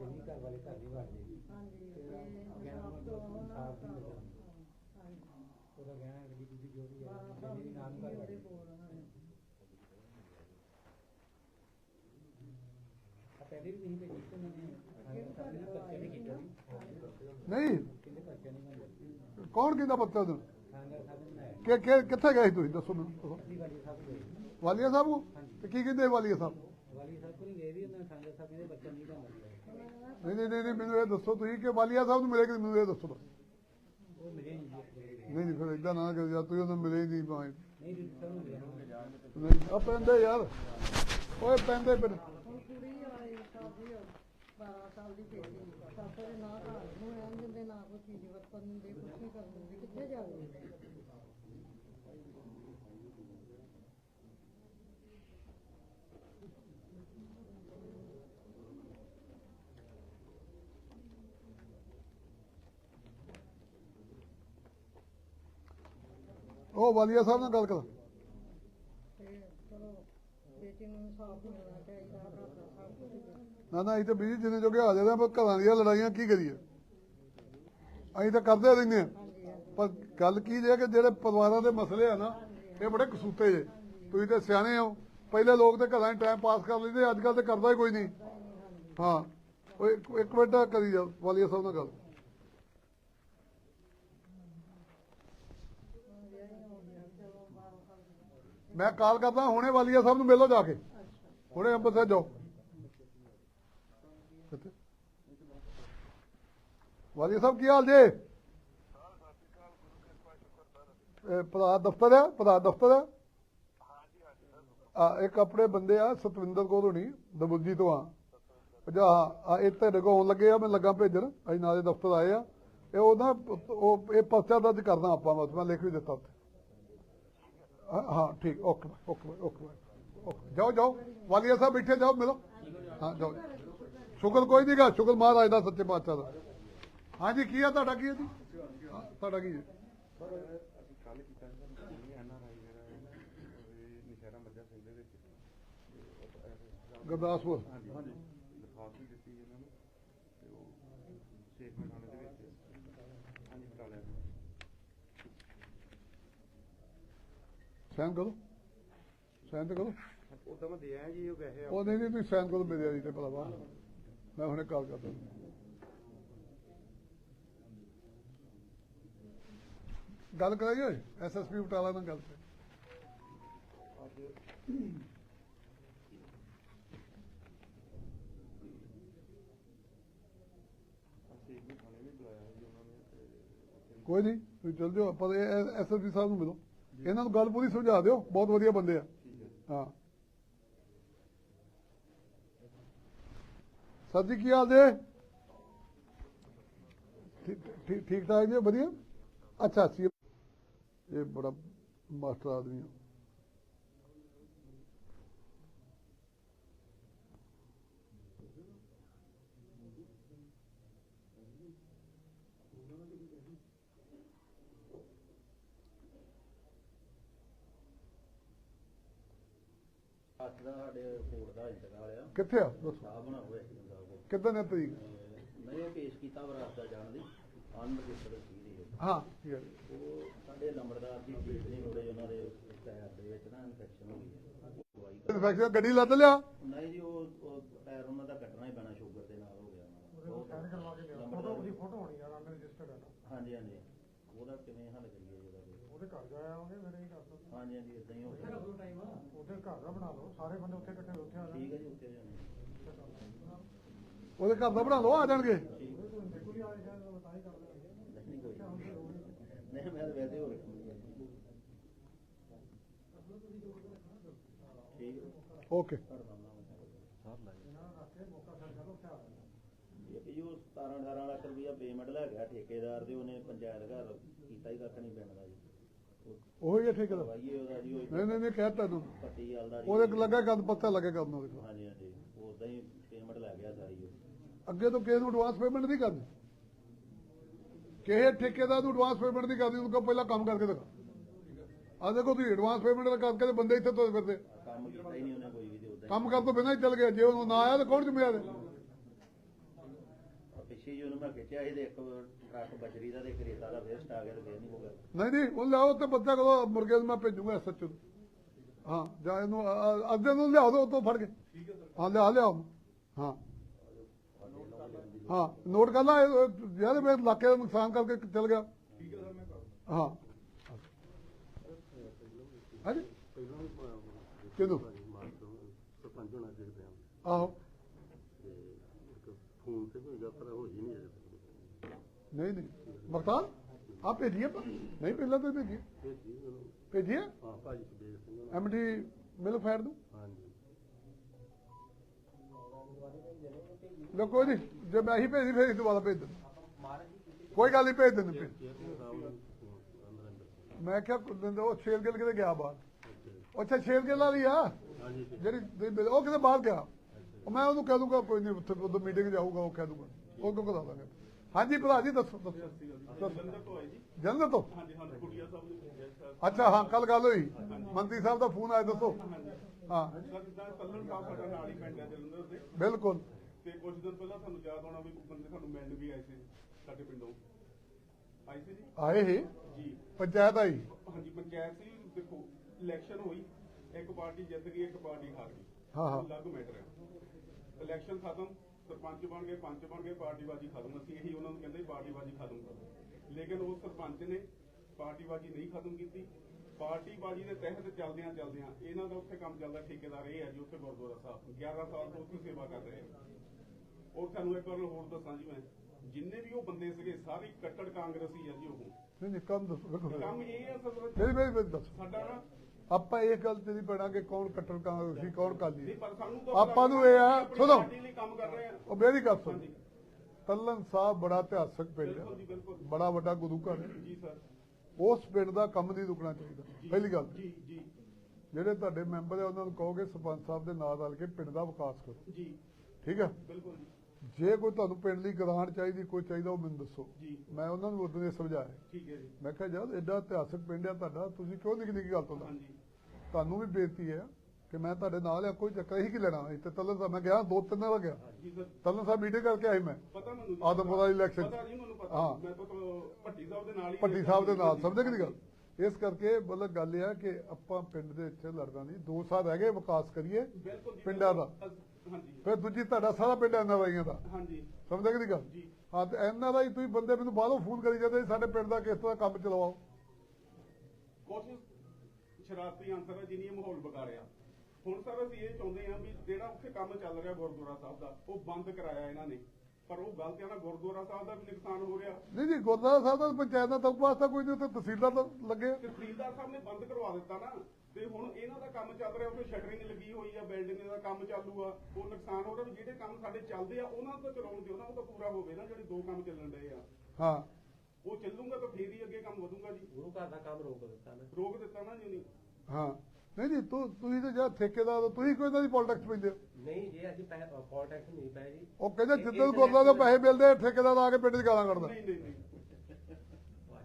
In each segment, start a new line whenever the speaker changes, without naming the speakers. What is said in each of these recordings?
ਘਰ ਵਾਲੇ ਘਰ ਦੀ
ਹਾਂਜੀ
ਤੇ ਨਹੀਂ ਉਹਦਾ ਜੋ ਵੀ ਹੈ ਜਿਹੜੀ
ਦੀ
ਨਾਮ ਪਹਿਲੇ ਵੀ ਭੇਜੀ ਤੇ
ਕੌਣ ਕਿਹਦਾ
ਨੇ ਬਣਾਇਆ।
ਕਿ ਕਿ ਕਿੱਥੇ ਗਏ ਸੀ ਤੁਸੀਂ? ਦੱਸੋ ਮੈਨੂੰ ਵਾਲੀਆ ਸਾਹਿਬ ਨੂੰ ਤੇ ਕੀ ਕਹਿੰਦੇ ਵਾਲੀਆ ਸਾਹਿਬ?
ਵਾਲੀ ਸਾਹਿਬ ਕੋਲ ਗਏ ਵੀ ਉਹਨਾਂ ਖਾਂਗਾ ਸਾਹਿਬ ਕਹਿੰਦੇ ਬੱਚਾ ਨਹੀਂ ਬਣਦਾ।
ਨਹੀਂ ਨਹੀਂ ਨਹੀਂ ਮੈਨੂੰ ਇਹ ਦੱਸੋ ਤੁਸੀਂ ਕਿ ਵਾਲੀਆ ਸਾਹਿਬ ਨੂੰ ਮਿਲੇ ਕਿ ਮੈਨੂੰ ਇਹ ਦੱਸੋ ਬਸ।
ਉਹ ਮਿਲੇ ਨਹੀਂ
ਨਹੀਂ ਫਿਰ ਇਦਾਂ ਨਾ ਕਰ ਜਾਂ ਤੁਸੀਂ ਉਹਨੂੰ ਮਿਲੇ ਨਹੀਂ ਭਾਵੇਂ।
ਨਹੀਂ
ਆ ਪੈਂਦੇ ਯਾਰ। ਓਏ ਪੈਂਦੇ ਫਿਰ।
ਕੁੜੀ ਆਈ ਸ਼ਾਦੀ 12 ਸਾਲ ਦੀ ਬੇਟੀ। ਪਾਪਾ ਦੇ ਨਾਂ ਘਰ ਨੂੰ ਰਹਿਣ ਦਿੰਦੇ ਨਾ ਕੋਈ ਚੀਜ਼ ਵਰਤਨ ਦਿੰਦੇ ਕੁਛ ਨਹੀਂ ਕਰਨ ਦਿੰਦੇ। ਕਿੱਥੇ ਜਾਵੇ
ਉਹ ਵਾਲੀਆ ਸਾਹਿਬ ਨਾਲ ਗੱਲ ਕਰ।
ਤੇ ਚਲੋ ਬੇਟੀ ਨੂੰ ਇਨਸਾਫ ਮਿਲਣਾ ਚਾਹੀਦਾ ਘਰ ਦਾ ਸਭ ਕੁਝ
ਨਾ ਨਾ ਅਸੀਂ ਤਾਂ ਬੀਜੀ ਜਿੰਨੇ ਜੋਗੇ ਆ ਜਾਂਦੇ ਆ ਪਰ ਘਰਾਂ ਦੀਆਂ ਲੜਾਈਆਂ ਕੀ ਕਰੀਏ? ਅਸੀਂ ਤਾਂ ਕਰਦੇ ਰਹਿੰਦੇ ਆ
ਹਾਂਜੀ ਹਾਂਜੀ
ਪਰ ਗੱਲ ਕੀ ਜੇ ਕਿ ਜਿਹੜੇ ਪਰਿਵਾਰਾਂ ਦੇ ਮਸਲੇ ਆ ਨਾ, ਇਹ ਬੜੇ ਕਸੂਤੇ ਜੇ। ਤੁਸੀਂ ਤੇ ਸਿਆਣੇ ਹੋ। ਪਹਿਲੇ ਲੋਕ ਤੇ ਘਰਾਂ 'ਚ ਟਾਈਮ ਪਾਸ ਕਰ ਲੈਂਦੇ ਅੱਜ ਕੱਲ ਤੇ ਕਰਦਾ ਹੀ ਕੋਈ ਨਹੀਂ। ਹਾਂ ਉਹ ਇੱਕ ਇੱਕ ਮਿੰਟ ਕਰੀ ਜਾ, ਵਾਲੀਆ ਸਾਹਿਬ ਨਾਲ ਗੱਲ। ਮੈਂ ਕਾਲ ਕਰਦਾ, ਹੁਣੇ ਵਾਲੀਆ ਸਾਹਿਬ ਨੂੰ ਮਿਲੋ ਜਾ ਕੇ। ਹੁਣੇ ਅੰਮ੍ਰਿਤਸਰ ਜਾਓ। ਵਾਲੀਆ ਸਾਹਿਬ, ਕੀ ਹਾਲ ਜੇ? ਇਹ ਦਫ਼ਤਰ ਹੈ ਭਰਾ ਦਫ਼ਤਰ ਹੈ ਆ, ਇੱਕ ਆਪਣੇ ਬੰਦੇ ਆ, ਸਤਵਿੰਦਰ ਕੌਰ ਹੋਣੀ, ਦਬੁੱਜੀ ਤੋਂ ਆ। ਜਾ ਆ, ਇਹ ਤੇ ਰਗਾਉਣ ਲੱਗੇ ਆ, ਮੈਂ ਲੱਗਾ ਭੇਜਣ। ਅਸੀਂ ਨਾਲੇ ਦਫ਼ਤਰ ਆਏ ਆ। ਇਹ ਉਹ ਉਹ, ਇਹ ਪਰਚਾ ਦਰਜ ਕਰਦਾ ਆਪਾਂ, ਬਸ ਮੈਂ ਲਿਖ ਵੀ ਦਿੱਤਾ ਉੱਥੇ। ਹਾਂ ਹਾਂ ਠੀਕ ਓਕੇ ਓਕੇ ਓਕੇ ਓਕੇ ਜਾਓ ਜਾਓ ਵਾਲੀਆ ਸਾਹਿਬ ਬੈਠੇ ਜਾਓ ਮਿਲੋ ਹਾਂ ਜਾਓ ਸ਼ੁਕਰ ਕੋਈ ਨਹੀਂਗਾ ਸ਼ੁਕਰ ਮਹਾਰਾਜ ਦਾ ਸੱਚੇ ਪਾਤਸ਼ਾਹ ਦਾ ਹਾਂਜੀ ਕੀ ਆ ਤੁਹਾਡਾ ਕੀ ਹੈ ਜੀ ਹਾਂ, ਤੁਹਾਡਾ ਕੀ ਹੈ
ਅਸੀਂ ਕੱਲ ਕੀਤਾ ਸੀ ਜੀ ਐਨਆਰਆਈ ਜਿਹੜਾ ਨਿਸ਼ਾਰਾ ਮੱਝਾ ਸਿੰਘ ਦੇ ਵਿੱਚ
ਗੁਰਦਾਸਪੁਰ
ਹਾਂਜੀ ਹਾਂਜੀ ਦਰਖਾਸਤ ਵੀ ਦਿੱਤੀ ਇਹਨਾਂ ਨੂੰ ਤੇ ਉਹ ਸੇਖ ਥਾਣੇ ਦੇ ਵਿੱਚ ਹਾਂਜੀ ਕਰਾ ਲਿਆ
ਸਾਈਨ ਕਰੋ। ਸਾਈਨ ਤੇ ਕਰੋ।
ਉਦਾਂ ਮੈਂ ਦੇ ਆਇਆ ਜੀ ਉਹ ਵੈਸੇ
ਉਹ ਨਹੀਂ ਨਹੀਂ ਤੁਸੀਂ ਸਾਈਨ ਕਰੋ ਮੇਰੇ ਵਾਲੀ ਤੇ ਭਰਾਵਾ ਮੈਂ ਹੁਣੇ ਕਾਲ ਕਰਦਾ। ਗੱਲ ਕਰਾਈਏ ਐਸਐਸਪੀ ਬਟਾਲਾ ਨਾਲ ਗੱਲ ਕਰ
ਅੱਜ ਸੇਖ ਨੂੰ ਥਾਣੇ ਵੀ ਬੁਲਾਇਆ ਜੀ ਉਹਨਾਂ ਨੇ ਤੇ ਉੱਥੇ
ਕੋਈ ਨਹੀਂ ਤੁਸੀਂ ਚਲ ਜਾਓ ਪਰ ਐਸਐਸਪੀ ਸਾਹਿਬ ਨੂੰ ਮਿਲੋ। ਇਹਨਾਂ ਨੂੰ ਗੱਲ ਪੂਰੀ ਸਮਝਾ ਦਿਓ ਬਹੁਤ ਵਧੀਆ ਬੰਦੇ ਆ।
ਹਾਂ
ਸਰ ਕੀ ਹਾਲ ਜੇ? ਠੀਕ ਠਾਕ ਜੀ ਵਧੀਆ? ਅੱਛਾ ਸੀ ਇਹ ਬੜਾ ਮਾਸਟਰ ਆਦਮੀ ਹੈ
8 ਦਾ ਸਾਡੇ ਕੋਰਟ ਦਾ ਇੰਤਕਾਲ ਆ।
ਕਿੱਥੇ ਆ? ਦੱਸੋ।
ਸਾਹ ਬਣਾ ਹੋਇਆ ਇੱਕ ਦਿਨ ਦਾ ਕੋਲ।
ਕਿੱਦਾਂ ਨੇ ਤਰੀਕ?
ਨਹੀਂ ਇਹ ਪੇਸ਼ ਕੀਤਾ ਵਰਾਸਤਾ ਜਾਣ ਦੀ ਆਨੰਦ ਕਿਸਰ ਸੀ ਰਹੀ
ਹਾਂ ਠੀਕ ਹੈ।
ਉਹ ਸਾਡੇ ਲੰਬੜਦਾਰ ਦੀ ਪੇਟ ਨਹੀਂ ਹੋੜੇ ਉਹਨਾਂ ਦੇ ਪੈਰ ਦੇ ਵਿੱਚ ਨਾ ਇਨਫੈਕਸ਼ਨ ਹੋ ਗਈ।
ਇਨਫੈਕਸ਼ਨ ਗੱਡੀ ਲੱਦ ਲਿਆ?
ਨਹੀਂ ਜੀ ਉਹ ਉਹ ਪੈਰ ਉਹਨਾਂ ਦਾ ਕੱਟਣਾ ਹੀ ਪੈਣਾ ਸ਼ੂਗਰ ਦੇ ਨਾਲ ਹੋ ਗਿਆ ਫੋਟੋ ਉਹਦੀ ਫੋਟੋ ਹੋਣੀ ਆ ਨਾਮ ਰਜਿਸਟਰਡ ਹੈ ਹਾਂਜੀ ਹਾਂਜੀ। ਉਹਦਾ ਕਿਵੇਂ ਹੱਲ ਕਰੀਏ ਉਹਦਾ?
ਉਹਦੇ ਘਰ ਜਾਇਆ ਉਹਨੇ ਮੇਰੇ ਹੀ ਕਰ ਦੋ
ਹਾਂਜੀ ਹਾਂਜੀ ਇਦਾਂ ਹੀ ਹੋ ਗਿਆ।
ਘਰ ਦਾ ਬਣਾ ਲਓ ਸਾਰੇ ਬੰਦੇ ਉੱਥੇ ਇਕੱਠੇ ਉੱਥੇ ਆ ਜਾਣ।
ਠੀਕ ਹੈ ਜੀ ਉੱਤੇ ਜਾਣੇ।
ਉਹਦੇ ਘਰ ਦਾ ਬਣਾ ਲਓ ਆ ਜਾਣਗੇ।
ਦੇਖੋ ਵੀ ਆ ਜਾਏ ਤਾਂ ਹੀ ਕਰ ਲਾਂਗੇ
ਨਹੀਂ ਕੋਈ ਨਹੀਂ ਮੈਂ ਤਾਂ ਵੈਸੇ ਹੋ ਰਿਹਾ ਠੀਕ ਹੈ।
ਓਕੇ।
ਇਹ ਜੋ 17 18 ਲੱਖ ਰੁਪਇਆ ਪੇਮੈਂਟ ਲੈ ਗਿਆ ਠੇਕੇਦਾਰ ਦੇ ਉਹਨੇ ਪੰਚਾਇਤ ਘਰ ਕੀਤਾ ਹੀ ਕੱਖ ਨਹੀਂ ਦਾ ਜੀ। ਉਹ
ਹੈ ਠੀਕ ਹੈ।
ਦਵਾਈਏ ਉਹਦਾ ਜੀ ਉਹ
ਨਹੀਂ ਨਹੀਂ ਨਹੀਂ ਕਹਿਤਾ ਤੂੰ।
ਪੱਟੀ ਵਾਲ ਦਾ ਜੀ।
ਉਹਦੇ ਲੱਗਾ ਕਦ ਪਤਾ ਲੱਗੇ ਨੂੰ ਉਹਦੇ ਕੋਲ।
ਹਾਂਜੀ। ਹਾਂਜੀ ਉਦਾਂ ਹੀ ਪੇਮੈਂਟ ਲੈ ਗਿਆ ਸਾਰੀ ਉਹ।
ਅੱਗੇ ਤੋਂ ਕਿਸੇ ਨੂੰ ਐਡਵਾਂਸ ਪੇਮੈਂਟ ਨਹੀਂ ਕਰਨੀ। ਕਿਸੇ ਠੇਕੇਦਾਰ ਨੂੰ ਐਡਵਾਂਸ ਪੇਮੈਂਟ ਨਹੀਂ ਕਰਨੀ ਉਹਨੂੰ ਕਹੋ ਪਹਿਲਾਂ ਕੰਮ ਕਰਕੇ ਦਿਖਾ। ਆ ਦੇਖੋ ਤੁਸੀਂ ਐਡਵਾਂਸ ਪੇਮੈਂਟ ਕਰਕੇ ਤੇ ਬੰਦੇ ਇੱਥੇ ਤੁਰੇ ਫਿਰਦੇ।
ਕੰਮ ਕੀਤਾ ਹੀ ਨਹੀਂ ਉਹਨੇ ਕੋਈ ਵੀ ਤੇ ਉਦਾਂ ਹੀ।
ਕੰਮ ਕਰ ਤੋਂ ਬਿਨਾਂ ਹੀ ਚੱਲ ਗਿਆ। ਜੇ ਉਹਨੂੰ ਨਾ ਆਇਆ ਤਾਂ ਕੌਣ ਜ਼ਿੰਮੇਵਾਰ ਹੈ?
ਦੇਖੀ ਜੀ ਉਹਨੂੰ ਮੈਂ ਖਿੱਚਿਆ ਸੀ ਤੇ ਇੱਕ ਟਰੱਕ ਬਜਰੀ ਦਾ ਤੇ ਇੱਕ ਰੇਤਾ ਦਾ ਵੇਸਟ ਆ ਗਿਆ ਤੇ ਫੇਰ ਨਹੀਂ ਹੋ ਗਿਆ
ਨਹੀਂ ਨਹੀਂ ਉਹ ਲਿਆਓ ਤੇ ਬੱਚਾ ਕੋਲ ਮੁਰਗੇ ਨੂੰ ਮੈਂ ਭੇਜੂਗਾ ਸੱਚੂ ਹਾਂ ਜਾਂ ਇਹਨੂੰ ਅੱਧੇ ਨੂੰ ਲਿਆਓ ਤੇ ਉਤੋਂ ਫੜ ਕੇ। ਹਾਂ ਲਿਆ ਲਿਆਓ। ਹਾਂ। ਹਾਂ ਨੋਟ ਕਰ ਲਾ ਯਾਰ ਮੇਰੇ ਇਲਾਕੇ ਦਾ ਨੁਕਸਾਨ ਕਰਕੇ ਚਲ ਗਿਆ। ਹਾਂ। ਹਾਂਜੀ?
ਸਰਪੰਚ ਹੋਣਾ ਹੈ
ਆਹੋ।
ਫੋਨ ਤੇ ਕੋਈ ਹੋਈ ਨਹੀਂ
ਨਹੀਂ ਨਹੀਂ। ਮਖਤਾਰ ਆ ਭੇਜੀਏ ਆਪਾਂ? ਨਹੀਂ ਪਹਿਲਾਂ ਤਾਂ ਭੇਜੀਏ। ਭੇਜੀਏ?
ਹਾਂ ਭਾਜੀ ਸਿੰਘ
ਐਮਡੀ ਮਿਲ ਫਾਇਰ ਨੂੰ
ਹਾਂਜੀ।
ਲੋ ਕੋਈ ਨਹੀਂ। ਜੇ ਮੈਂ ਹੀ ਭੇਜੀ ਫਿਰ ਦੁਬਾਰਾ ਭੇਜ ਦਿੰਦਾ। ਕੋਈ ਗੱਲ ਨਹੀਂ ਭੇਜ ਦਿੰਦੇ ਭੇਜ
ਚੇਅਰਮੈਨ ਸਾਹਿਬ ਨੂੰ ਫੋਨ ਅੰਦਰ ਅੰਦਰ
ਮੈਂ ਕਿਹਾ ਦਿੰਦੇ ਉਹ ਸ਼ੇਰ ਗਿੱਲ ਕਿਤੇ ਗਿਆ ਬਾਹਰ। ਉਹ ਅੱਛਾ ਸ਼ੇਰ ਗਿੱਲ ਵਾਲੀ ਆ?
ਹਾਂਜੀ।
ਜਿਹੜੀ ਉਹ ਕਿਤੇ ਬਾਹਰ ਗਿਆ। ਉਹ ਮੈਂ ਉਹਨੂੰ ਕਹਿ ਦੂੰਗਾ ਕੋਈ ਨਹੀਂ ਉੱਥੇ ਮੀਟਿੰਗ ਜਾਊਗਾ ਉਹ ਕਹਿ ਦੂੰਗਾ। ਉਹ ਕਿਉਂ ਕਰਾ ਦਾਂਗੇ? ਹਾਂਜੀ ਭਰਾ ਜੀ ਦੱਸੋ ਦੱਸੋ।
ਜਲੰਧਰ ਤੋਂ? ਆਏ ਜੀ
ਜਲੰਧਰ ਤੋਂ
ਹਾਂਜੀ ਹਾਂ ਕੁੜੀਆ ਸਾਹਿਬ ਨੇ ਭੇਜਿਆ ਸਰ।
ਅੱਛਾ ਹਾਂ ਕੱਲ ਗੱਲ ਹੋਈ। ਮੰਤਰੀ ਸਾਹਿਬ ਦਾ ਫੋਨ ਆਇਆ ਦੱਸੋ। ਹਾਂ।
ਸਰ ਜਿੱਦਾਂ ਕੱਲਣ ਸਾਹਿਬ ਸਾਡਾ ਨਾਲ ਹੀ ਪਿੰਡ ਹੈ ਜਲੰਧਰ ਦੇ।
ਬਿਲਕੁਲ।
ਤੇ ਕੁਝ ਦਿਨ ਪਹਿਲਾਂ ਤੁਹਾਨੂੰ ਯਾਦ ਹੋਣਾ ਵੀ ਬੰਦੇ ਸਾਨੂੰ ਮਿਲਣ ਵੀ ਆਏ ਸੀ ਸਾਡੇ ਪਿੰਡੋਂ। ਆਏ ਸੀ ਜੀ?
ਆਏ ਹੀ
ਜੀ।
ਪੰਚਾਇਤ ਆਈ?
ਹਾਂਜੀ ਪੰਚਾਇਤ ਸੀ ਦੇਖੋ ਇਲੈਕਸ਼ਨ ਹੋਈ ਇੱਕ ਪਾਰਟੀ ਜਿੱਤ ਗਈ ਇੱਕ ਪਾਰਟੀ ਹਾਰ ਗਈ।
ਹਾਂ, ਹਾਂ।
ਅਲੱਗ ਮੈਟਰ ਹੈ ਇਲੈਕਸ਼ਨ ਖਤਮ ਸਰਪੰਚ ਬਣ ਗਏ ਪੰਚ ਬਣ ਗਏ ਪਾਰਟੀਬਾਜ਼ੀ ਖਤਮ ਅਸੀਂ ਇਹੀ ਉਹਨਾਂ ਨੂੰ ਕਹਿੰਦੇ ਪਾਰਟੀਬਾਜ਼ੀ ਖਤਮ ਕਰੋ। ਲੇਕਿਨ ਉਹ ਸਰਪੰਚ ਨੇ ਪਾਰਟੀਬਾਜ਼ੀ ਨਹੀਂ ਖਤਮ ਕੀਤੀ। ਪਾਰਟੀਬਾਜ਼ੀ ਦੇ ਤਹਿਤ ਚੱਲਦਿਆਂ ਚੱਲਦਿਆਂ ਇਹਨਾਂ ਦਾ ਉੱਥੇ ਕੰਮ ਚੱਲਦਾ ਠੇਕੇਦਾਰ ਇਹ ਹੈ ਜੀ ਉੱਥੇ ਗੁਰਦੁਆਰਾ ਸਾਹਿਬ। 11 ਸਾਲ ਤੋਂ ਉੱਥੇ ਸੇਵਾ ਕਰ ਰਹੇ ਆ ਔਰ ਤੁਹਾਨੂੰ ਇੱਕ ਵਾਰ ਹੋਰ ਦੱਸਾਂ ਜੀ ਮੈਂ ਜਿੰਨੇ ਵੀ ਉਹ ਬੰਦੇ ਸੀਗੇ ਸਾਰੇ ਕੱਟੜ ਕਾਂਗਰਸੀ ਆ ਜੀ ਉਹ।
ਨਹੀਂ ਨਹੀਂ ਕੰਮ ਦੱਸੋ
ਕੰਮ ਇਹ ਹੈ ਵਿੱਚ
ਮੇਰੀ ਮੇਰੀ ਮੇਰੀ ਦੱਸੋ।
ਸਾਡਾ ਨਾ
ਆਪਾਂ ਇਹ ਗੱਲ ਤੇ ਨਹੀਂ ਕਿ ਕੌਣ ਕਾਂਗਰਸੀ ਕੌਣ ਕਾਲੀ।
ਪਰ ਸਾਨੂੰ ਤਾਂ
ਆਪਾਂ ਨੂੰ ਇਹ ਆ ਸੁਣੋ। ਉਹ ਮੇਰੀ ਗੱਲ ਸੁਣ। ਤੱਲਨ ਸਾਹਿਬ ਬੜਾ ਇਤਿਹਾਸਕ ਪਿੰਡ ਹੈ ਬੜਾ ਵੱਡਾ ਗੁਰੂ ਘਰ ਹੈ ਉਸ ਪਿੰਡ ਦਾ ਕੰਮ ਨਹੀਂ ਰੁਕਣਾ ਚਾਹੀਦਾ। ਪਹਿਲੀ ਗੱਲ
ਜੀ ਜੀ।
ਜਿਹੜੇ ਤੁਹਾਡੇ ਮੈਂਬਰ ਹੈ ਉਹਨਾਂ ਨੂੰ ਕਹੋਗੇ ਸਰਪੰਚ ਸਾਹਿਬ ਦੇ ਨਾਲ ਰਲ ਕੇ ਪਿੰਡ ਦਾ ਵਿਕਾਸ ਕਰੋ।
ਜੀ।
ਠੀਕ ਹੈ
ਬਿਲਕੁਲ ਜੀ।
ਜੇ ਕੋਈ ਤੁਹਾਨੂੰ ਪਿੰਡ ਲਈ ਗ੍ਰਾਂਟ ਚਾਹੀਦੀ ਕੋਈ ਚਾਹੀਦਾ ਉਹ ਮੈਨੂੰ ਦੱਸੋ। ਮੈਂ ਉਹਨਾਂ ਨੂੰ ਉਦੋਂ ਇਹ ਸਮਝਾਇਆ।
ਠੀਕ ਹੈ ਜੀ।
ਮੈਂ ਕਿਹਾ ਜਦ ਐਡਾ ਇਤਿਹਾਸਕ ਪਿੰਡ ਹੈ ਤੁਹਾਡਾ ਤੁਸੀਂ ਕਿਉਂ ਨਿੱਕੀ ਨਿੱਕੀ ਗੱਲ ਤੋਂ
ਹਾਂਜੀ।
ਤੁਹਾਨੂੰ ਵੀ ਬੇਨਤੀ ਹੈ ਕਿ ਮੈਂ ਤੁਹਾਡੇ ਨਾਲ ਆ ਕੋਈ ਚੱਕਰ ਹੀ ਕੀ ਲੈਣਾ। ਇੱਥੇ ਤੱਲਨ ਸਾਹਿਬ ਮੈਂ ਗਿਆ ਦੋ ਤਿੰਨ ਵਾਰ ਗਿਆ। ਤੱਲਨ ਸਾਹਿਬ ਮੀਟਿੰਗ ਕਰਕੇ ਆਈ ਮੈਂ।
ਪਤਾ ਮੈਨੂੰ।
ਆਦਮਪੁਰਾ ਇਲੈਕਸ਼ਨ
ਪਤਾ। ਨਹੀਂ ਮੈਨੂੰ ਪਤਾ।
ਹਾਂ।
ਮੈਂ ਭੱਟੀ ਸਾਹਿਬ ਦੇ ਨਾਲ ਹੀ
ਭੱਟੀ ਸਾਹਿਬ ਦੇ ਨਾਲ ਸਮਝੇ ਕਿ ਨਹੀਂ ਗੱਲ? ਇਸ ਕਰਕੇ ਮਤਲਬ ਗੱਲ ਇਹ ਹੈ ਕਿ ਆਪਾਂ ਪਿੰਡ ਦੇ ਇੱਥੇ ਲੜਨਾ ਨਹੀਂ। ਦੋ ਸਾਲ ਰਹਿ ਗਏ ਵਿਕਾਸ ਕਰੀਏ ਪਿੰਡਾਂ ਦਾ।
ਹਾਂਜੀ।
ਫਿਰ ਦੂਜੀ ਤੁਹਾਡਾ ਸਾਰਾ ਪਿੰਡ ਐਨਆਰਆਈਆਂ ਦਾ।
ਹਾਂਜੀ।
ਸਮਝੇ ਕਿ ਨਹੀਂ ਗੱਲ?
ਜੀ।
ਹਾਂ ਤੇ ਐਨਆਰਆਈ ਤੁਸੀਂ ਬੰਦੇ ਮੈਨੂੰ ਬਾਹਰੋਂ ਫੋਨ ਕਰੀ ਜਾਂਦੇ ਸਾਡੇ ਪਿੰਡ ਦਾ ਕਿਸ ਤਰ੍ਹਾਂ ਕੰਮ ਚਲਵਾਓ
ਕੁਝ ਸ਼ਰਾਰਤੀ ਅੰਸਰ ਹੈ ਜਿਨੀ ਮਾਹੌਲ ਵਿਗਾੜਿਆ। ਹੁਣ ਸਰ ਅਸੀਂ ਇਹ ਚਾਹੁੰਦੇ ਹਾਂ ਵੀ ਜਿਹੜਾ ਉੱਥੇ ਕੰਮ ਚੱਲ ਰਿਹਾ ਗੁਰਦੁਆਰਾ ਸਾਹਿਬ ਦਾ ਉਹ ਬੰਦ ਕਰਾਇਆ ਇਹਨਾਂ ਨੇ। ਪਰ ਉਹ ਗਲਤੀਆਂ ਨਾਲ ਗੁਰਦੁਆਰਾ ਸਾਹਿਬ ਦਾ ਵੀ ਨੁਕਸਾਨ ਹੋ ਰਿਹਾ।
ਨਹੀਂ ਜੀ ਗੁਰਦੁਆਰਾ ਸਾਹਿਬ ਦਾ ਪੰਚਾਇਤ ਦਾ ਤੱਕ ਵਾਸਤਾ ਕੋਈ ਨਹੀਂ ਉੱਥੇ ਤਹਿਸੀਲਦਾਰ ਤਾਂ ਲੱਗੇ
ਤਹਿਸੀਲਦਾਰ ਸਾਹਿਬ ਨੇ ਬੰਦ ਕਰਵਾ ਦਿੱਤਾ ਨਾ। ਤੇ ਹੁਣ ਇਹਨਾਂ ਦਾ ਕੰਮ ਚੱਲ ਰਿਹਾ ਉੱਥੇ ਸ਼ਟਰਿੰਗ ਲੱਗੀ ਹੋਈ ਆ ਬਿਲਡਿੰਗ ਦਾ ਕੰਮ ਚਾਲੂ ਆ ਉਹ ਨੁਕਸਾਨ ਹੋ ਰਿਹਾ ਵੀ ਜਿਹੜੇ ਕੰਮ ਸਾਡੇ ਚੱਲਦੇ ਆ ਉਹਨਾਂ ਤਾਂ ਚਲਾਉਣ ਦਿਓ ਉਹਨਾਂ ਨੂੰ ਤਾਂ ਪੂਰਾ ਹੋਵੇ ਨਾ ਜਿਹੜੇ ਦੋ ਕੰਮ ਚੱਲਣ ਡਏ ਆ।
ਹਾਂ।
ਉਹ ਚੱਲੂਗਾ ਤਾਂ ਫੇਰ ਹੀ ਅੱਗੇ ਕੰਮ ਵਧੂਗਾ ਜੀ।
ਗੁਰੂ ਘਰ ਦਾ ਕੰਮ ਰੋਕ ਦਿੱਤਾ ਨਾ।
ਰੋਕ ਦਿੱਤਾ ਨਾ ਜੀ ਉਹਨੇ।
ਹਾਂ। ਨਹੀਂ ਜੀ ਤੂੰ ਤੁਸੀਂ ਤਾਂ ਜਾਂ ਠੇਕੇਦਾਰ ਹੋ, ਤੁਸੀਂ ਕੋਈ ਇਹਨਾਂ ਦੀ ਪੋਲਿਟਿਕਸ ਪੈਂਦੇ ਹੋ?
ਨਹੀਂ ਜੇ ਅਸੀਂ ਪੈਸੇ ਪੋਲਿਟਿਕਸ ਨਹੀਂ ਪਏ ਜੀ।
ਉਹ ਕਹਿੰਦੇ ਜਿੱਦਾਂ ਗੁਰਦੁਆਰੇ ਦੇ ਪੈਸੇ ਮਿਲਦੇ ਠੇਕੇਦਾਰ ਆ ਕੇ ਪਿੰਡ 'ਚ ਗਾਲਾਂ ਕੱਢਦਾ।
ਨਹੀਂ ਨਹੀਂ ਨਹੀਂ।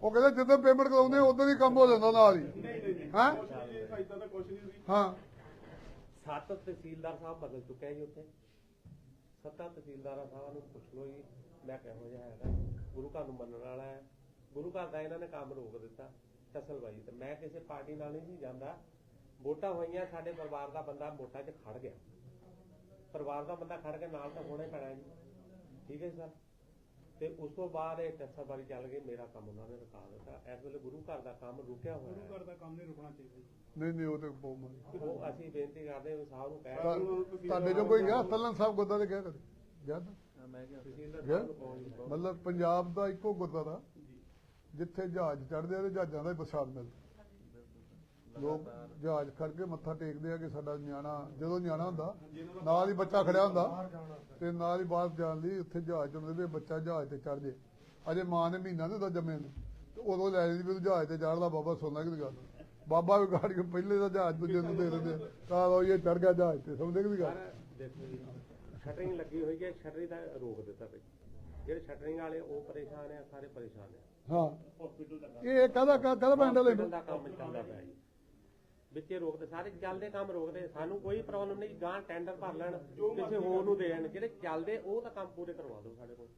ਉਹ ਕਹਿੰਦੇ ਜਿੱਦਾਂ ਪੇਮੈਂਟ ਕਰਾਉਂਦੇ ਉਦੋਂ ਹੀ ਕੰਮ ਹੋ ਜਾਂਦਾ ਨਾਲ ਹੀ।
ਨਹੀਂ ਨਹੀਂ ਨਹੀਂ।
ਹੈਂ?
ਦਾ ਨਹੀਂ ਸੀ।
ਹਾਂ।
ਸੱਤ ਤਹਿਸੀਲਦਾਰ ਸਾਹਿਬ ਬਦਲ ਚੁੱਕੇ ਆ ਜੀ ਉੱਥੇ। ਸੱਤਾਂ ਤਹਿਸੀਲਦਾਰਾਂ ਸਾਹਿਬਾਂ ਨੂੰ ਪੁੱਛ ਲਓ ਜੀ ਮੈਂ ਕਿਹੋ ਜਿਹਾ ਹੈਗਾ। ਗੁਰੂ ਘਰ ਨੂੰ ਮੰਨਣ ਵਾਲਾ ਹੈ। ਗੁਰੂ ਘਰ ਦਾ ਇਹਨਾਂ ਨੇ ਕੰਮ ਰੋਕ ਦਿੱਤਾ ਤਸਲਬਾਜੀ ਤੇ ਮੈਂ ਕਿਸੇ ਪਾਰਟੀ ਨਾਲ ਨਹੀਂ ਸੀ ਜਾਂਦਾ। ਵੋਟਾਂ ਹੋਈਆਂ ਸਾਡੇ ਪਰਿਵਾਰ ਦਾ ਬੰਦਾ ਵੋਟਾਂ 'ਚ ਖੜ ਗਿਆ। ਪਰਿਵਾਰ ਦਾ ਬੰਦਾ ਖੜ ਕੇ ਨਾਲ ਤਾਂ ਹੋਣਾ ਹੀ ਪੈਣਾ ਜੀ। ਠੀਕ ਹੈ ਜੀ ਸਰ? ਤੇ ਉਸ ਤੋਂ ਬਾਅਦ ਇਹ ਤਸਲਬਾਜੀ ਚੱਲ ਗਈ ਮੇਰਾ ਕੰਮ ਉਹਨਾਂ ਨੇ ਰੁਕਾ ਦਿੱਤਾ। ਇਸ ਵੇਲੇ ਗੁਰੂ ਘਰ ਦਾ ਕੰਮ ਰੁਕਿਆ ਹੋਇਆ ਹੈ।
ਘਰ ਦਾ ਕੰਮ ਨਹੀਂ ਰੁਕਣਾ ਚਾਹੀਦਾ ਜੀ।
ਨਹੀਂ ਨਹੀਂ ਉਹ ਤੇ ਬਹੁਤ ਮਾੜੀ
ਉਹ ਅਸੀਂ ਬੇਨਤੀ ਕਰਦੇ ਹਾਂ ਸਾਹਿਬ ਨੂੰ ਕਹਿ
ਤੁਹਾਡੇ ਜੋ ਕੋਈ ਗਿਆ? ਤਲਨ ਸਾਹਿਬ ਗਿਆ ਕਦੇ ਗਿਆ ਤਾਂ?
ਤਹਿਸੀਲਦਾਰ
ਗਿਆ?
ਕਹੋ ਜੀ
ਮਤਲਬ ਪੰਜਾਬ ਦਾ ਇੱਕੋ ਗੁਰਦੁਆਰਾ ਜਿੱਥੇ ਜਹਾਜ਼ ਚੜ੍ਹਦੇ ਆ ਤੇ ਜਹਾਜ਼ਾਂ ਦਾ ਹੀ ਪ੍ਰਸ਼ਾਦ ਮਿਲਦਾ। ਲੋਕ ਜਹਾਜ਼ ਖੜ ਕੇ ਮੱਥਾ ਟੇਕਦੇ ਆ ਕਿ ਸਾਡਾ ਨਿਆਣਾ ਜਦੋਂ ਨਿਆਣਾ ਹੁੰਦਾ ਨਾਲ ਹੀ ਬੱਚਾ ਖੜਿਆ ਹੁੰਦਾ ਤੇ ਨਾਲ ਹੀ ਬਾਹਰ ਜਾਣ ਲਈ ਉੱਥੇ ਜਹਾਜ਼ ਚੜਦੇ ਵੀ ਬੱਚਾ ਜਹਾਜ਼ ਤੇ ਚੜ ਜੇ। ਅਜੇ ਮਾਂ ਨੇ ਮਹੀਨਾ ਨਹੀਂ ਹੁੰਦਾ ਜੰਮੇ ਨੂੰ ਤੇ ਉਦੋਂ ਲੈ ਜਾਂਦੀ ਵੀ ਜਹਾਜ਼ ਤੇ ਚੜਦਾ ਬਾਬਾ ਸੋਨਾ ਕਿ ਗੱਲ? ਬਾਬਾ ਵੀ ਗਾੜੀ ਪਹਿਲੇ ਦਾ ਜਹਾਜ਼ ਦੂਜੇ ਨੂੰ ਦੇ ਦਿੰਦੇ। ਤਾਂ ਲਓ ਇਹ ਚੜ ਗਿਆ ਜਹਾਜ਼ ਤੇ ਸਮਝਦੇ ਕਿ ਗੱਲ?
ਸ਼ਟਰਿੰਗ ਲੱਗੀ ਹੋਈ ਹੈ ਸ਼ਟਰਿੰਗ ਦਾ ਰੋਕ ਦਿੱਤਾ ਬਈ। ਜਿਹੜੇ ਸ਼ਟਰਿੰਗ ਵਾਲੇ ਉਹ ਪਰੇਸ਼ਾਨ ਆ ਸਾਰੇ ਪਰੇਸ਼ਾਨ ਆ।
ਹਾਂ। ਇਹ ਕਾਹਦਾ ਕਾਹਦਾ ਪੈਂਡਲ
ਦਾ ਕੰਮ ਚੱਲਦਾ ਪਿਆ ਜੀ। ਵਿੱਚੇ ਰੋਕਦੇ ਸਾਰੇ ਚੱਲਦੇ ਕੰਮ ਰੋਕਦੇ ਸਾਨੂੰ ਕੋਈ ਪ੍ਰੋਬਲਮ ਨਹੀਂ ਗਾਂ ਟੈਂਡਰ ਭਰ ਲੈਣ ਕਿਸੇ ਹੋਰ ਨੂੰ ਦੇਣ। ਜਿਹੜੇ ਚੱਲਦੇ ਉਹ ਤਾਂ ਕੰਮ ਪੂਰੇ ਕਰਵਾ ਦਿਓ ਸਾਡੇ ਕੋਲ।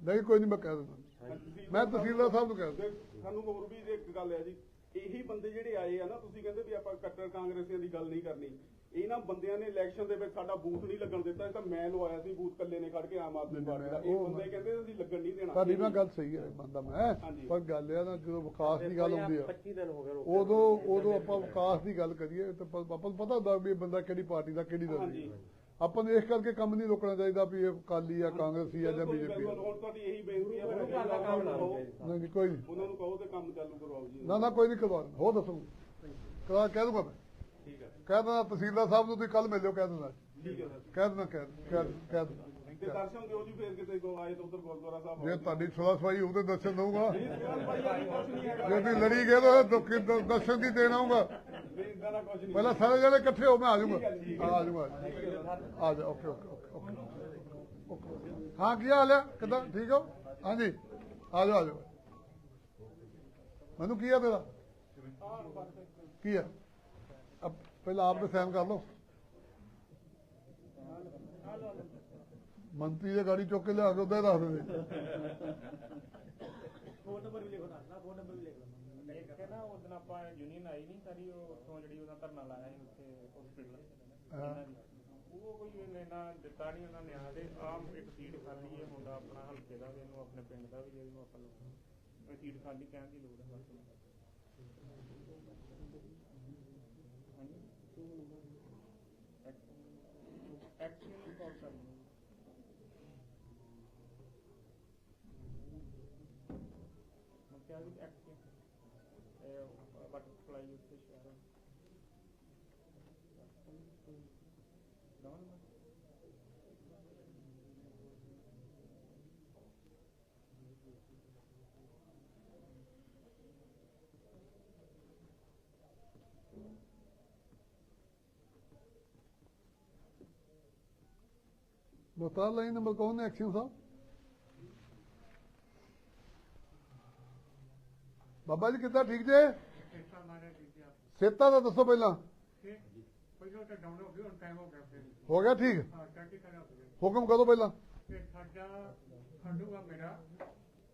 ਨਹੀਂ ਕੋਈ ਨਹੀਂ ਮੈਂ ਕਹਿ ਦਿੰਦਾ। ਮੈਂ ਤਹਿਸੀਲਦਾਰ ਸਾਹਿਬ ਨੂੰ ਕਹਿ ਦਿੰਦਾ।
ਸਾਨੂੰ ਹੋਰ ਵੀ ਇੱਕ ਗੱਲ ਹੈ ਜੀ। ਇਹੀ ਬੰਦੇ ਜਿਹੜੇ ਆਏ ਆ ਨਾ ਤੁਸੀਂ ਕਹਿੰਦੇ ਵੀ ਆਪਾਂ ਕੱਟਰ ਕਾਂਗਰਸੀਆਂ ਦੀ ਗੱਲ ਨਹੀਂ ਕਰਨੀ। ਇਹਨਾਂ ਬੰਦਿਆਂ ਨੇ ਇਲੈਕਸ਼ਨ ਦੇ ਵਿੱਚ ਸਾਡਾ ਬੂਥ ਨਹੀਂ ਲੱਗਣ ਦਿੱਤਾ ਇਹ ਤਾਂ ਮੈਂ ਲਵਾਇਆ ਸੀ ਬੂਥ ਕੱਲੇ ਨੇ ਖੜ ਕੇ ਆਮ ਆਦਮੀ ਪਾਰਟੀ ਦਾ। ਇਹ
ਉਹ-
ਬੰਦੇ ਕਹਿੰਦੇ ਅਸੀਂ ਲੱਗਣ ਨਹੀਂ ਦੇਣਾ।
ਤੁਹਾਡੀ ਨਾ ਗੱਲ ਸਹੀ ਹੈ ਮੰਨਦਾ ਮੈਂ। ਪਰ ਗੱਲ ਇਹ ਆ ਨਾ ਜਦੋਂ ਵਿਕਾਸ ਦੀ ਗੱਲ ਆਉਂਦੀ ਆ
25 ਦਿਨ ਹੋ ਗਏ ਰੋਕੇ
ਉਦੋਂ ਉਦੋਂ ਆਪਾਂ ਵਿਕਾਸ ਦੀ ਗੱਲ ਕਰੀਏ ਤਾਂ ਆਪਾਂ ਨੂੰ ਪਤਾ ਹੁੰਦਾ ਵੀ ਇਹ ਬੰਦਾ ਕਿਹੜੀ ਪਾਰਟੀ ਦਾ ਕਿਹੜੀ ਦਾ।
ਹਾਂਜੀ।
ਆਪਾਂ ਨੂੰ ਇਸ ਕਰਕੇ ਕੰਮ ਨਹੀਂ ਰੋਕਣਾ ਚਾਹੀਦਾ ਵੀ ਇਹ ਅਕਾਲੀ ਆ ਕਾਂਗਰਸੀ ਆ ਜਾਂ ਬੀਜੇਪੀ
ਹੁਣ ਤੁਹਾਡੀ ਇਹੀ ਬੇਨਤੀ ਹੈ
ਨਹੀਂ ਕੋਈ
ਉਹਨਾਂ ਨੂੰ ਕਹੋ ਤੇ ਕੰਮ ਚਾਲੂ ਕਰਵਾਓ ਜੀ।
ਨਾ ਨਾ ਕੋਈ ਨਹੀਂ ਕਰਵਾ ਹੋ ਦੱਸੋ। ਕਰਾ ਕਹਿ ਦੂੰਗਾ ਮੈਂ। ਕਹਿ ਦਿੰਦਾ ਤਹਿਸੀਲਦਾਰ ਸਾਹਿਬ ਨੂੰ ਤੁਸੀਂ ਕੱਲ ਮਿਲਿਓ ਕਹਿ ਦਿੰਦਾ।
ਠੀਕ ਹੈ ਸਰ।
ਕਹਿ ਦਿੰਦਾ ਕਹਿ ਕਹਿ ਕਹਿ ਦਿੰਦਾ।
ਤੇ ਦਰਸ਼ਨ ਦਿਓ ਜੀ ਫੇਰ ਕਿਤੇ ਕੋ ਆਏ ਤਾਂ ਉਧਰ ਗੁਰਦੁਆਰਾ ਸਾਹਿਬ
ਜੇ ਤੁਹਾਡੀ ਸੁਲਾ ਸਫ਼ਾਈ ਤੇ ਦਰਸ਼ਨ ਦਊਗਾ।
ਨਹੀਂ ਹੈਗਾ।
ਜੇ ਤੁਸੀਂ ਲੜੀ ਗਏ ਤਾਂ ਦੁੱਖ ਦ- ਦਰਸ਼ਨ ਦੀ ਦੇਣ ਆਊਗਾ।
ਨਹੀਂ ਇਦਾਂ ਦਾ ਕੁਝ ਨਹੀਂ।
ਪਹਿਲਾਂ ਸਾਰੇ ਜਣੇ ਇਕੱਠੇ ਹੋ ਮੈਂ ਆ ਜਾਊਂਗਾ। ਆ ਜਾਊਂਗਾ ਆ ਜਾ ਓਕੇ ਓਕੇ ਓਕੇ ਓਕੇ ਹਾਂ ਕੀ ਹਾਲ ਹੈ ਕਿਦਾਂ? ਠੀਕ ਹੋ? ਹਾਂਜੀ। ਆ ਜਾਓ ਆ ਜਾਓ। ਮੈਨੂੰ ਕੀ ਹੈ ਤੇਰਾ ਕੀ ਅਬ ਪਹਿਲਾਂ ਆਪ ਤੇ ਸਾਈਨ ਕਰ ਲਓ। ਮੰਤਰੀ ਦੇ ਗਾੜੀ ਚੁੱਕ ਕੇ ਲਿਆ ਕੇ ਉੱਧਰ ਰੱਖ ਦਿੰਦੇ।
ਫੋਨ ਨੰਬਰ ਵੀ ਲਿਖੋ ਨਾ ਫੋਨ ਨੰਬਰ ਵੀ ਲਿਖ ਲਓ। ਨਾ ਉਸ ਦਿਨ ਆਪਾਂ ਯੂਨੀਅਨ ਆਈ ਨਹੀਂ ਸਾਰੀ ਉਹ ਉੱਥੋਂ ਜਿਹੜੀ ਉਹਦਾ ਧਰਨਾ ਲਾਇਆ ਸੀ ਉੱਥੇ ਹਸਪੀਟਲ ਉਹ ਕੋਈ ਲੈਣਾ ਦਿੱਤਾ ਨਹੀਂ ਉਹਨਾਂ ਨੇ ਆ ਦੇ ਆਮ ਇੱਕ ਸੀਟ ਖਾਲੀ ਹੈ ਮੁੰਡਾ ਆਪਣਾ ਹਲਕੇ ਦਾ ਵੀ ਇਹਨੂੰ ਆਪਣੇ ਪਿੰਡ ਦਾ ਵੀ ਇਹਨੂੰ ਆਪਾਂ ਲਵਾਉਣਾ ਇਹ ਸੀਟ ਖਾਲੀ ਕਹਿਣ ਦੀ ਲੋੜ ਹੈ ਬਸ। ਐਕਸ਼ਨ ਕਾਲ ਕਰਨੀ ਮੈਂ ਕਿਹਾ ਵੀ
ਬਤਾ ਲਾਈਨ ਨੰਬਰ ਕੌਣ ਹੈ ਬਾਬਾ ਜੀ ਕਿੱਦਾਂ ਠੀਕ ਜੇ ਸੇਤਾ ਦਾ ਦੱਸੋ ਪਹਿਲਾਂ
ਹੋ ਗਿਆ
ਠੀਕ ਹੁਕਮ ਕਰੋ ਪਹਿਲਾਂ
ਸਾਡਾ ਖੰਡੂਗਾ ਮੇਰਾ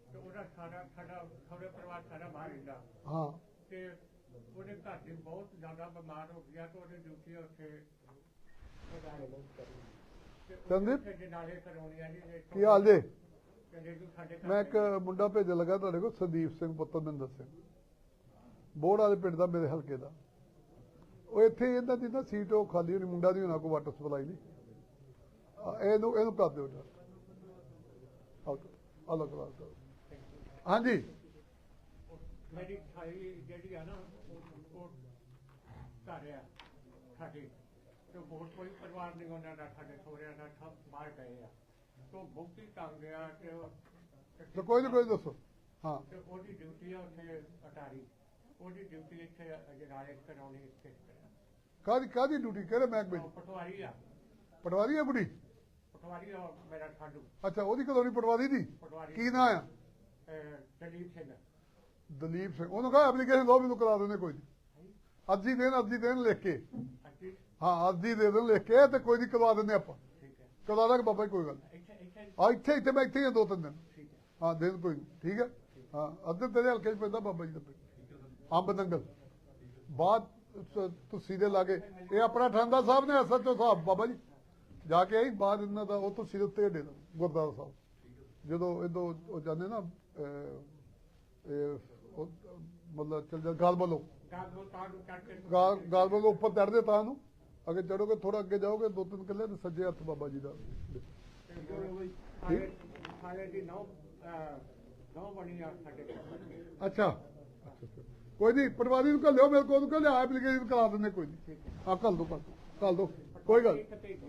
ਤੇ ਉਹਦਾ ਸਾਰਾ ਸਾਡਾ ਸਾਰੇ ਪਰਿਵਾਰ ਸਾਰਾ ਬਾਹਰ ਰਹਿੰਦਾ
ਹਾਂ
ਤੇ ਉਹਦੇ ਘਰ ਦੇ ਬਹੁਤ ਜ਼ਿਆਦਾ ਬਿਮਾਰ ਹੋ ਗਿਆ ਤੇ ਉਹਦੀ ਡਿਊਟੀ ਉੱਥੇ।
ਸੰਦੀਪ? ਕੀ ਹਾਲ ਜੇ? ਮੈਂ ਇੱਕ ਮੁੰਡਾ ਭੇਜਣ ਲੱਗਾ ਤੁਹਾਡੇ ਕੋਲ ਸੰਦੀਪ ਸਿੰਘ ਪੁੱਤਰ ਮਿੰਦਰ ਸਿੰਘ ਬੋੜ ਵਾਲੇ ਪਿੰਡ ਦਾ ਮੇਰੇ ਹਲਕੇ ਦਾ। ਉਹ ਇੱਥੇ ਇਹਨਾਂ ਦੀ ਨਾ ਸੀਟ ਉਹ ਖਾਲੀ ਹੋਣੀ ਮੁੰਡਾ ਦੀ ਹੋਣਾ ਕੋਈ ਵਾਟਰ ਸਪਲਾਈ ਆ, ਇਹਨੂੰ ਇਹਨੂੰ ਕਰ ਦਿਓ ਜੀ ਅਲੱਗ ਕਰਾ। ਹਾਂਜੀ।
ਮੇਰੀ ਜਿਹੜੀ ਆ ਨਾ ਉਹ ਉਹ ਘਰ ਆ ਸਾਡੇ। ਤੇ ਬਹੁਤ ਕੋਈ ਪਰਿਵਾਰ ਨਹੀਂ ਉਹਨਾਂ ਦਾ ਸਾਡੇ ਸੋਹਰਿਆਂ ਦਾ ਸਭ ਬਾਹਰ ਗਏ ਆ। ਤੋਂ ਮੁਕਤੀ ਤੰਗ ਆ ਤੇ
ਤੇ ਕੋਈ ਨਹੀਂ ਕੋਈ ਦੱਸੋ। ਹਾਂ।
ਤੇ ਉਹਦੀ ਡਿਊਟੀ ਆ ਉੱਥੇ ਅਟਾਰੀ। ਉਹਦੀ ਡਿਊਟੀ ਇੱਥੇ ਅਜਨਾਲੇ ਕਰਾਉਣੀ ਇੱਥੇ।
ਕਾਦੀ ਕਾਦੀ ਡਿਊਟੀ? ਕਿਹੜੇ ਮਹਿਕਮੇ
ਪਟਵਾਰੀ ਆ।
ਪਟਵਾਰੀ ਹੈ ਬੁੜੀ
ਪਟਵਾਰੀ ਆ ਮੇਰਾ ਸਾਡੂ।
ਅੱਛਾ ਉਹਦੀ ਕਲੋਨੀ ਪਟਵਾਰੀ ਦੀ? ਕੀ ਨਾਂ ਆ?
ਦਲੀਪ ਸਿੰਘ।
ਦਲੀਪ ਸਿੰਘ। ਉਹਨੂੰ ਕਹਾ ਐਪਲੀਕੇਸ਼ਨ ਦੋ ਮੈਨੂੰ ਕਰਾ ਦਿੰਦੇ ਕੋਈ ਨਹੀਂ ਅਰਜੀ ਦੇਣ ਅਰਜੀ ਦੇਣ ਲਿਖ ਕੇ। ਹਾਂ ਅਰਜੀ ਦੇ ਦੇਣ ਲਿਖ ਕੇ ਤੇ ਕੋਈ ਨਹੀਂ ਕਰਵਾ ਦਿੰਦੇ ਆਪਾਂ।
ਠੀਕ ਹੈ
ਕਰਵਾ ਦਾਂਗੇ ਬਾਬਾ ਜੀ ਕੋਈ ਗੱਲ ਆ ਇੱਥੇ ਇੱਥੇ ਮੈਂ ਇੱਥੇ ਦੋ ਤਿੰਨ ਦਿਨ।
ਹੈ
ਦਿਨ ਕੋਈ ਠੀਕ ਹੈ? ਹਾਂ ਅੱਧੇ ਤੇਰੇ ਹਲਕੇ 'ਚ ਪੈਂਦਾ ਬਾਬਾ ਜੀ ਦਾ ਅੰਬ ਨੰਗਲ। ਬਾਅਦ ਤੁਸੀਂ ਦੇ ਲਾਗੇ। ਇਹ ਆਪਣਾ ਠਾਂਦਾ ਸਾਹਿਬ ਨੇ ਐਸਐਚਓ ਸਾਹਿਬ ਬਾਬਾ ਜੀ। ਜਾ ਕੇ ਆਈ ਬਾਅਦ ਇਹਨਾਂ ਦਾ ਉਹ ਤੁਸੀਂ ਦੇ ਉੱਤੇ ਢੇਲ ਗੁਰਦਾਰਾ ਸਾਹਿਬ। ਜਦੋਂ ਇਦੋਂ ਉਹ ਜਾਂਦੇ ਨਾ ਇਹ ਮਤਲਬ ਚਲ ਜਾ ਗਾਲ ਵੱਲੋਂ।
ਦੋ
ਗਾਲ ਵੱਲੋਂ ਉੱਪਰ ਚੜਦੇ ਤਾਂ ਨੂੰ। ਅੱਗੇ ਚੜੋਗੇ ਥੋੜਾ ਅੱਗੇ ਜਾਓਗੇ ਦੋ ਤਿੰਨ ਕਿੱਲੇ ਤੇ ਸੱਜੇ ਹੱਥ ਬਾਬਾ ਜੀ ਦਾ।
ਆ ਸਾਡੇ
ਅੱਛਾ। ਕੋਈ ਨਹੀਂ ਪਟਵਾਰੀ ਨੂੰ ਘੱਲਿਓ ਮੇਰੇ ਕੋਲ ਉਹਨੂੰ ਘੱਲਿਆ ਐਪਲੀਕੇਸ਼ਨ ਕਰਾ ਦਿੰਦੇ ਕੋਈ ਨਹੀਂ। ਹਾਂ ਕੱਲ ਦੋ ਕੱਲ ਦੋ ਕੋਈ ਗੱਲ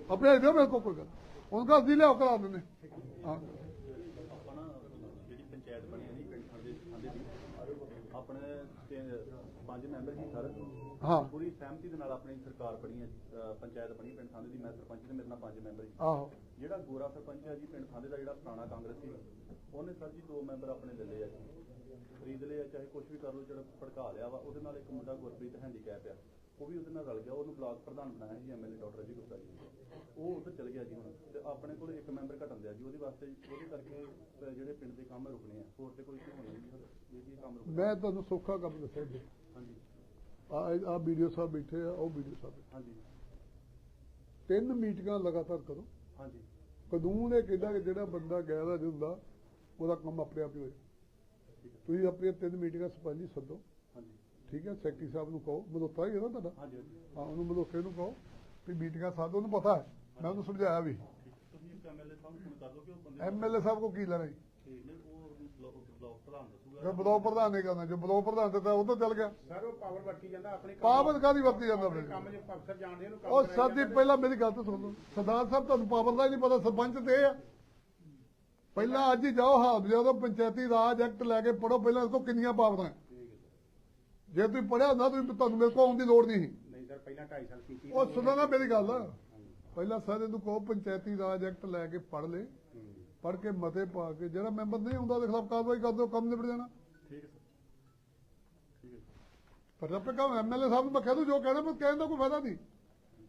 ਆਪਣੇ ਦਿਓ ਮੇਰੇ ਕੋਲ ਕੋਈ ਗੱਲ ਉਹਨੂੰ ਘਰ ਦੀ ਲਿਆਓ ਕਰਾ ਦਿੰਦੇ। ਹਾਂ।
ਜਿਹੜੀ ਪੰਚਾਇਤ ਬਣੀ ਹੈ ਨਹੀਂ ਪਿੰਡ ਖਾਂਦੇ ਖਾਂਦੇ ਦੀ ਆਪਣੇ ਤੇ ਪੰਜ ਮੈਂਬਰ ਸੀ ਸਰ।
ਹਾਂ।
ਪੂਰੀ ਸਹਿਮਤੀ ਦੇ ਨਾਲ ਆਪਣੀ ਸਰਕਾਰ ਬਣੀ ਹੈ ਪੰਚਾਇਤ ਬਣੀ ਪਿੰਡ ਖਾਂਦੇ ਦੀ ਮੈਂ ਸਰਪੰਚ ਤੇ ਮੇਰੇ ਨਾਲ ਪੰਜ ਮੈਂਬਰ ਸੀ
ਆਹੋ।
ਜਿਹੜਾ ਗੋਰਾ ਸਰਪੰਚ ਹੈ ਜੀ ਪਿੰਡ ਖਾਂਦੇ ਦਾ ਜਿਹੜਾ ਪੁਰਾਣਾ ਕਾਂਗਰਸੀ ਉਹਨੇ ਸਰ ਜੀ ਦੋ ਮੈਂਬਰ ਆਪਣੇ ਲੈ ਲਏ ਆ ਜੀ। ਖਰੀਦ ਲਏ ਆ ਚਾਹੇ ਕੁਝ ਵੀ ਕਰ ਲਓ ਜਿਹੜਾ ਭੜਕਾ ਲਿਆ ਵਾ ਉਹਦੇ ਨਾਲ ਇੱਕ ਮੁੰਡਾ ਗੁਰਪ੍ਰੀਤ ਹੈਂਡੀਕੈਪ ਆ।
ਉਹ ਵੀ ਉਹਦੇ ਨਾਲ ਰਲ ਗਿਆ ਉਹਨੂੰ ਬਲਾਕ ਪ੍ਰਧਾਨ ਬਣਾਇਆ ਸੀ ਐਮਐਲਏ ਡਾਕਟਰ ਅਜੇ ਗੁਪਤਾ ਜੀ ਉਹ ਉੱਧਰ ਚਲ ਗਿਆ ਜੀ ਹੁਣ ਤੇ ਆਪਣੇ ਕੋਲ ਇੱਕ ਮੈਂਬਰ ਘਟਣ ਦਿਆ ਜੀ ਉਹਦੇ ਵਾਸਤੇ ਉਹਦੇ ਕਰਕੇ ਜਿਹੜੇ ਪਿੰਡ ਦੇ ਕੰਮ ਰੁਕਣੇ ਆ। ਹੋਰ ਤੇ ਕੋਈ ਨਹੀਂ ਜੀ ਇਹ ਜੀ ਕੰਮ ਰੁਕਣੇ?
ਮੈਂ ਤੁਹਾਨੂੰ ਸੌਖਾ ਕੰਮ ਦੱਸਿਆ ਜੀ। ਆ ਆ ਵੀਡੀਓ ਸਾਹਿਬ ਬੈਠੇ ਆ ਉਹ ਵੀਡੀਓ ਸਾਹਿਬ ਬੈਠੇ।
ਹਾਂਜੀ।
ਤਿੰਨ ਮੀਟਿੰਗਾਂ ਲਗਾਤਾਰ ਕਰੋ।
ਹਾਂਜੀ।
ਕਾਨੂੰਨ ਇਹ ਕਹਿੰਦਾ ਕਿ ਜਿਹੜਾ ਬੰਦਾ ਗੈਰ ਹਾਜ਼ਰ ਹੁੰਦਾ ਉਹਦਾ ਕੰਮ ਆਪਣੇ ਆਪ ਹੀ ਹੋ ਜਾਏ ਤੁਸੀਂ ਆਪਣੀਆਂ ਤਿੰਨ ਮੀਟਿੰਗਾਂ ਸਪਾਲੀ ਸੱਦੋ।
ਹਾਂਜੀ।
ਠੀਕ ਹੈ ਸੈਕਟਰੀ ਸਾਹਿਬ ਨੂੰ ਕਹੋ। ਮਲੋਤਾ ਹੀ ਹੈ ਨਾ ਤੁਹਾਡਾ?
ਹਾਂਜੀ
ਹਾਂ ਉਹਨੂੰ ਮਲੋਤੇ ਨੂੰ ਕਹੋ ਵੀ ਮੀਟਿੰਗਾਂ ਸੱਦ ਉਹਨੂੰ ਪਤਾ ਹੈ। ਮੈਂ ਉਹਨੂੰ ਸਮਝਾਇਆ ਵੀ।
ਠੀਕ ਤੁਸੀਂ ਇੱਕ ਐਮਐਲਏ ਸਾਹਿਬ ਨੂੰ ਫੋਨ ਕਰ ਲਓ ਕਿ ਉਹ ਬੰਦੇ
ਐਮਐਲਏ ਸਾਹਿਬ ਕੋ ਕੀ ਲੈਣਾ ਜੀ
ਠੀਕ ਨੇ ਉਹ ਬਲਾਕ ਬਲਾਕ
ਜੇ ਬਲੌਕ ਪ੍ਰਧਾਨ ਨੇ ਕਰਨਾ ਜੇ ਬਲੌਕ ਪ੍ਰਧਾਨ ਤੇ ਤਾਂ ਉਹ ਤਾਂ ਚੱਲ ਗਿਆ।
ਸਰ ਉਹ ਪਾਵਰ ਵਰਤੀ ਜਾਂਦਾ ਆਪਣੇ
ਪਾਵਰ ਕਾਦੀ ਵਰਤੀ ਜਾਂਦਾ
ਆਪਣੇ
ਫਿਰ
ਕੰਮ ਜੇ ਅਫਸਰ ਜਾਣਦੇ ਉਹਨੂੰ
ਉਹ ਸਾਡੀ। ਪਹਿਲਾਂ ਮੇਰੀ ਗੱਲ ਤਾਂ ਸੁਣ ਲਓ। ਸਰਦਾਰ ਸਾਹਿਬ ਤੁਹਾਨੂੰ ਪਾਵਰ ਦਾ ਹੀ ਨਹੀਂ ਪਤਾ ਸਰਪੰਚ ਤੇ ਆ। ਪਹਿਲਾਂ ਅੱਜ ਹੀ ਜਾਓ ਹਾਲ ਜਦੋਂ ਪੰਚਾਇਤੀ ਰਾਜ ਐਕਟ ਲੈ ਕੇ ਪੜੋ ਪਹਿਲਾਂ ਦੇਖੋ ਕਿੰਨੀਆਂ ਪਾਵਰਾਂ ਹੈ। ਜੇ ਤੁਸੀਂ ਪੜਿਆ ਹੁੰਦਾ ਤੁਸੀਂ ਤੁਹਾਨੂੰ ਮੇਰੇ ਕੋਲ ਆਉਣ ਦੀ ਲੋੜ ਨਹੀਂ ਸੀ।
ਨਹੀਂ ਸਰ ਪਹਿਲਾਂ 2.5 ਸਾਲ ਕੀਤੀ
ਉਹ ਸੁਣੋ ਨਾ ਮੇਰੀ ਗੱਲ। ਪਹਿਲਾਂ ਸਾਰੇ ਨੂੰ ਕਹੋ ਪੰਚਾਇਤੀ ਰਾਜ ਐਕਟ ਲੈ ਕੇ ਪੜ ਲੈ। ਪੜ ਕੇ ਮਤੇ ਪਾ ਕੇ ਜਿਹੜਾ ਮੈਂਬਰ ਨਹੀਂ ਹੁੰਦਾ ਉਹਦੇ ਖਿਲਾਫ ਕਾਰਵਾਈ ਕਰ ਦਿਓ ਕੰਮ ਨਿਬੜ ਜਾਣਾ।
ਠੀਕ ਹੈ ਸਰ। ਠੀਕ ਹੈ ਜੀ।
ਪਰ ਆਪੇ ਕਹੋ ਐਮਐਲਏ ਸਾਹਿਬ ਨੂੰ ਕਹਿ ਦੂੰ ਜੋ ਕਹਿਣਾ ਮੈਂ ਕਹਿਣ ਦਾ ਕੋਈ ਫਾਇਦਾ ਨਹੀਂ।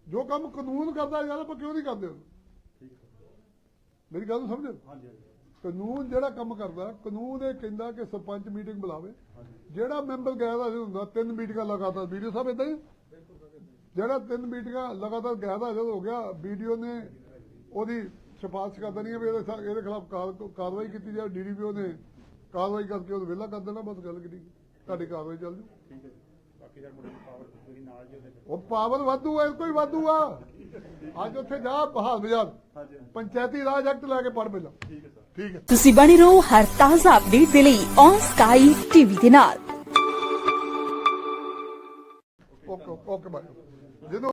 ਜੋ ਕੰਮ ਕਾਨੂੰਨ ਕਰਦਾ ਯਾਰ ਆਪਾਂ ਕਿਉਂ ਨਹੀਂ ਕਰਦੇ?
ਠੀਕ ਹੈ
ਮੇਰੀ ਗੱਲ ਨੂੰ ਸਮਝੋ।
ਹਾਂਜੀ ਹਾਂਜੀ।
ਕਾਨੂੰਨ ਜਿਹੜਾ ਕੰਮ ਕਰਦਾ ਕਾਨੂੰਨ ਇਹ ਕਹਿੰਦਾ ਕਿ ਸਰਪੰਚ ਮੀਟਿੰਗ ਬੁਲਾਵੇ। ਜਿਹੜਾ ਮੈਂਬਰ ਗਿਆ ਦਾ ਹੁੰਦਾ ਤਿੰਨ ਮੀਟਿੰਗਾਂ ਲਗਾਤਾਰ ਵੀਡੀਓ ਸਾਹਿਬ ਇਦਾਂ ਹੀ? ਜਿਹੜਾ ਤਿੰਨ ਮੀਟਿੰਗਾਂ ਲਗਾਤਾਰ ਗਿਆ ਦਾ ਹੋ ਗਿਆ ਵੀਡੀਓ ਨੇ ਉਹਦੀ ਸਿਫਾਰਿਸ਼ ਕਰ ਦੇਣੀ ਹੈ ਵੀ ਇਹਦੇ ਸਾ- ਇਹਦੇ ਖਿਲਾਫ ਕਾਰ- ਕਾਰਵਾਈ ਕੀਤੀ ਜਾਵੇ ਡੀਡੀਪੀਓ ਨੇ ਕਾਰਵਾਈ ਕਰਕੇ ਉਹਨੂੰ ਵਿਹਲਾ ਕਰ ਦੇਣਾ ਬਸ ਗੱਲ ਕਿਹੜੀ ਤੁਹਾਡੀ ਕਾਰਵਾਈ ਚੱਲ ਜੂ।
ਠੀਕ ਹੈ ਜੀ।
ਬਾਕੀ ਸਰ ਮੁੰਡੇ ਦੀ ਪਾਵਰ ਤੁਸੀਂ ਨਾਲ ਜੀ ਉਹਦੇ
ਉਹ ਪਾਵਰ ਵਾਧੂ ਹੈ ਕੋਈ ਵਾਧੂ ਆ। ਅੱਜ ਉੱਥੇ ਜਾ ਬਹਾਲ ਬਾਜ਼ਾਰ।
ਹਾਂਜੀ ਹਾਂਜੀ।
ਪੰਚਾਇਤੀ ਰਾਜ ਐਕਟ ਲੈ ਕੇ ਪੜ ਪਹਿਲਾਂ।
ਠੀਕ ਹੈ ਸਰ।
ਠੀਕ ਹੈ।
ਤੁਸੀਂ ਬਣੇ ਰਹੋ ਹਰ ਤਾਜ਼ਾ ਅਪਡੇਟ ਦੇ ਲਈ ਔਨ ਸਕਾਈ ਟੀਵੀ ਦੇ ਨਾਲ।
Okay okay bye. ਜਦੋਂ